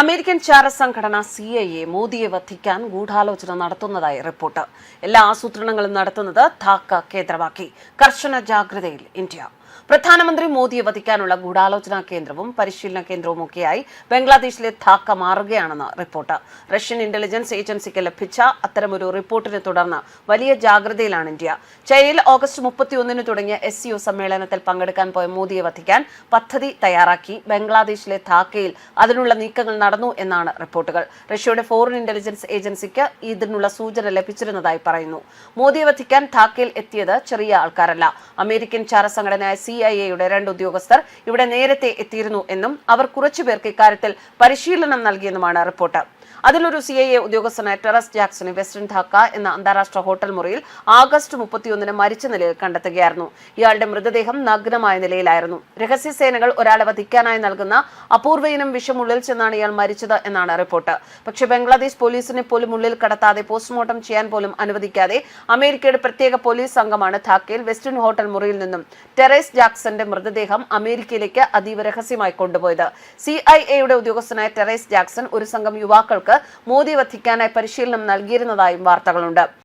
American ചാര സംഘടന C I A മോദിയെ വധിക്കാൻ ഗൂഢാലോചന നടത്തുന്നതായി റിപ്പോർട്ട്. എല്ലാ ആസൂത്രണങ്ങളും നടത്തുന്നത് ധാക്ക കേന്ദ്രമാക്കി. കർശന ജാഗ്രതയിൽ ഇന്ത്യ. പ്രധാനമന്ത്രി മോദിയെ വധിക്കാനുള്ള ഗൂഢാലോചനാ കേന്ദ്രവും പരിശീലന കേന്ദ്രവും ഒക്കെയായി ബംഗ്ലാദേശിലെ ധാക്ക മാറുകയാണെന്ന് റിപ്പോർട്ട്. റഷ്യൻ ഇന്റലിജൻസ് ഏജൻസിക്ക് ലഭിച്ച അത്തരമൊരു റിപ്പോർട്ടിനെ തുടർന്ന് വലിയ ജാഗ്രതയിലാണ് ഇന്ത്യ. ചൈനയിൽ ഓഗസ്റ്റ് മുപ്പത്തിയൊന്നിന് തുടങ്ങിയ എസ് സിഒ സമ്മേളനത്തിൽ പങ്കെടുക്കാൻ പോയ മോദിയെ വധിക്കാൻ പദ്ധതി തയ്യാറാക്കി ബംഗ്ലാദേശിലെ ധാക്കയിൽ അതിനുള്ള നീക്കങ്ങൾ നടന്നു എന്നാണ് റിപ്പോർട്ടുകൾ. റഷ്യയുടെ ഫോറിൻ ഇന്റലിജൻസ് ഏജൻസിക്ക് ഇതിനുള്ള സൂചന ലഭിച്ചിരുന്നതായി പറയുന്നു. മോദിയെ വധിക്കാൻ ധാക്കയിൽ എത്തിയത് ചെറിയ ആൾക്കാരല്ല. അമേരിക്കൻ ചാര സംഘടനയായ സി ഐ എയുടെ രണ്ട് ഉദ്യോഗസ്ഥർ ഇവിടെ നേരത്തെ എത്തിയിരുന്നു എന്നും അവർ കുറച്ചുപേർക്ക് ഇക്കാര്യത്തിൽ പരിശീലനം നൽകിയെന്നുമാണ് റിപ്പോർട്ട്. അതിലൊരു സി ഐ എ ഉദ്യോഗസ്ഥനായ ടെറസ് ജാക്സനെ വെസ്റ്റേൺ ധാക്ക എന്ന അന്താരാഷ്ട്ര ഹോട്ടൽ മുറിയിൽ ആഗസ്റ്റ് മുപ്പത്തിയൊന്നിന് മരിച്ച നിലയിൽ കണ്ടെത്തുകയായിരുന്നു. ഇയാളുടെ മൃതദേഹം നഗ്നമായ നിലയിലായിരുന്നു. രഹസ്യസേനകൾ ഒരാളെ വധിക്കാനായി നൽകുന്ന അപൂർവയിനം വിഷമുള്ളിൽ ചെന്നാണ് ഇയാൾ മരിച്ചത് എന്നാണ് റിപ്പോർട്ട്. പക്ഷെ ബംഗ്ലാദേശ് പോലീസിനെ പോലും ഉള്ളിൽ കടത്താതെ പോസ്റ്റ്മോർട്ടം ചെയ്യാൻ പോലും അനുവദിക്കാതെ അമേരിക്കയുടെ പ്രത്യേക പോലീസ് സംഘമാണ് ധാക്കയിൽ വെസ്റ്റേൺ ഹോട്ടൽ മുറിയിൽ നിന്നും ടെറേസ് ജാക്സന്റെ മൃതദേഹം അമേരിക്കയിലേക്ക് അതീവ രഹസ്യമായി കൊണ്ടുപോയത്. സി ഐ എയുടെ ഉദ്യോഗസ്ഥനായ ടെറേസ് ജാക്സൺ ഒരു സംഘം യുവാക്കൾക്ക് മോദി വധിക്കാനായി പരിശീലനം നൽകിയിരുന്നതായും വാർത്തകളുണ്ട്